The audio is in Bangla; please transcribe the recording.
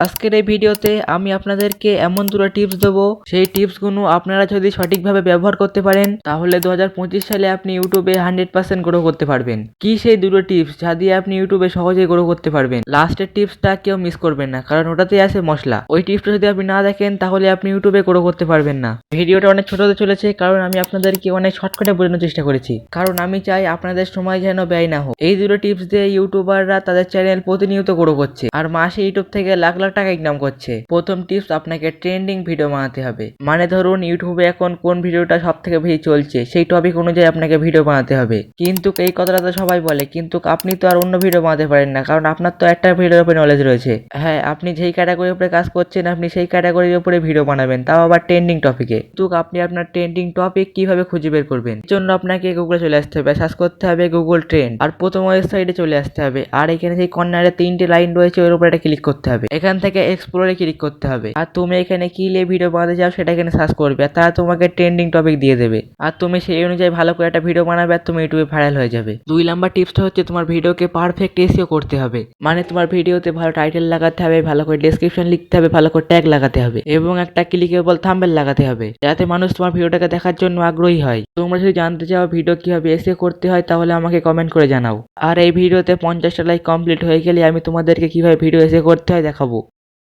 আজকের এই ভিডিওতে আমি আপনাদেরকে এমন দুটো টিপস দেবো। সেই টিপসগুলো আপনারা যদি সঠিকভাবে ব্যবহার করতে পারেন, তাহলে দু হাজার পঁচিশ সালে আপনি ইউটিউবে হান্ড্রেড পার্সেন্ট গ্রো করতে পারবেন। কি সেই দুটো টিপস যা দিয়ে আপনি ইউটিউবে সহজেই গ্রো করতে পারবেন? লাস্টের টিপসটা কেউ মিস করবেন না, কারণ ওটাতেই আছে মশলা। ওই টিপসটা যদি আপনি না দেখেন, তাহলে আপনি ইউটিউবে গ্রো করতে পারবেন না। ভিডিওটা অনেক ছোট হতে চলেছে, কারণ আমি আপনাদেরকে অনেক শর্টকাটে বোঝানোর চেষ্টা করেছি। কারণ আমি চাই আপনাদের সময় যেন ব্যয় না হোক। এই দুটো টিপস দিয়ে ইউটিউবাররা তাদের চ্যানেল প্রতিনিয়ত গ্রো করছে। আর মাসে ইউটিউব থেকে লাখ লাখ টাকা ইনকাম করছে। প্রথম টিপস আপনাকে ট্রেন্ডিং ভিডিও বানাতে হবে। মানে ধরুন ইউটিউবে এখন কোন ভিডিওটা সব থেকে বেশি চলছে, সেই টপিক অনুযায়ী আপনাকে ভিডিও বানাতে হবে। কিন্তু এই কথাটা তো সবাই বলে, কিন্তু আপনি তো আর অন্য ভিডিও বানাতে পারেন না, কারণ আপনার তো একটা ভিডিওর উপরে নলেজ রয়েছে। হ্যাঁ আপনি যেই ক্যাটাগরির উপরে কাজ করছেন, আপনি সেই ক্যাটাগরির উপরে ভিডিও বানাবেন, তাও আবার ট্রেন্ডিং টপিকে কিন্তু আপনি আপনার ট্রেন্ডিং টপিক কীভাবে খুঁজে বের করবেন এর জন্য আপনাকে গুগলে চলে আসতে হবে সার্চ করতে হবে গুগল ট্রেন্ড আর প্রথম ওয়েবসাইটে চলে আসতে হবে, আর এখানে সেই কর্নারে তিনটে লাইন রয়েছে, ওর উপরে একটা ক্লিক করতে হবে। এখান থেকে এক্সপ্লোরে ক্লিক করতে হবে। আর তুমি এখানে কি নিয়ে ভিডিও বানাতে চাও সেটা এখানে সার্চ করবে। আর তারা তোমাকে ট্রেন্ডিং টপিক দিয়ে দেবে। আর তুমি সেই অনুযায়ী ভালো করে একটা ভিডিও বানাবে আর তুমি ইউটিউবে ভাইরাল হয়ে যাবে। দুই নাম্বার টিপসটা হচ্ছে তোমার ভিডিওকে পারফেক্ট এসিও করতে হবে। মানে তোমার ভিডিওতে ভালো টাইটেল লাগাতে হবে, ভালো করে ডেসক্রিপশন লিখতে হবে, ভালো করে ট্যাগ লাগাতে হবে। এবং একটা ক্লিকেবল থাম্বেল লাগাতে হবে। যাতে মানুষ তোমার ভিডিওটাকে দেখার জন্য আগ্রহী হয়। তোমরা যদি জানতে চাও ভিডিও কীভাবে এসে করতে হয়, তাহলে আমাকে কমেন্ট করে জানাও। আর এই ভিডিওতে পঞ্চাশটা লাইক কমপ্লিট হয়ে গেলে আমি তোমাদেরকে কীভাবে ভিডিও এসে করতে হয় দেখাবো।